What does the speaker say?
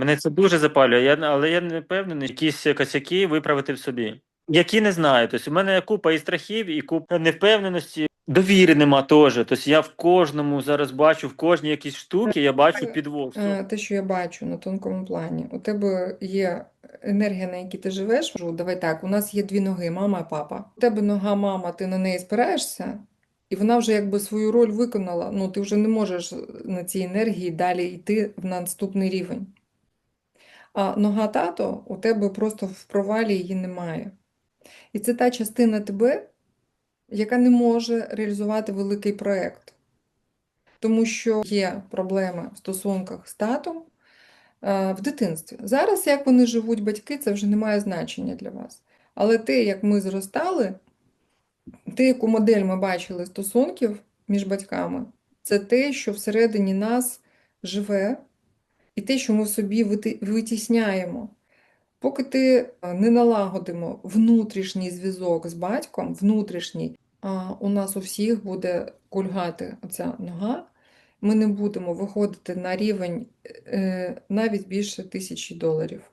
Мене це дуже запалює, я, але я не впевнений, якісь косяки виправити в собі. Які не знаю. Тобто, у мене купа і страхів, і купа невпевненості. Довіри нема теж. Тобто я в кожному зараз бачу, в кожній якійсь штуці я бачу підвох. Е, Те, що я бачу на тонкому плані, у тебе є енергія, на якій ти живеш. Давай так, у нас є дві ноги, мама і папа. У тебе нога, мама, ти на неї спираєшся, і вона вже якби свою роль виконала. Ну, ти вже не можеш на цій енергії далі йти на наступний рівень. А нога тато у тебе просто в провалі її немає. І це та частина тебе, яка не може реалізувати великий проєкт. Тому що є проблеми в стосунках з татом е, в дитинстві. Зараз, як вони живуть батьки, це вже не має значення для вас. Але те, як ми зростали, те, яку модель ми бачили стосунків між батьками, це те, що всередині нас живе, і те, що ми в собі витісняємо. Поки ти е, не налагодимо внутрішній зв'язок з батьком, внутрішній, а у нас у всіх буде кульгати оця нога, ми не будемо виходити на рівень е, навіть більше тисячі доларів.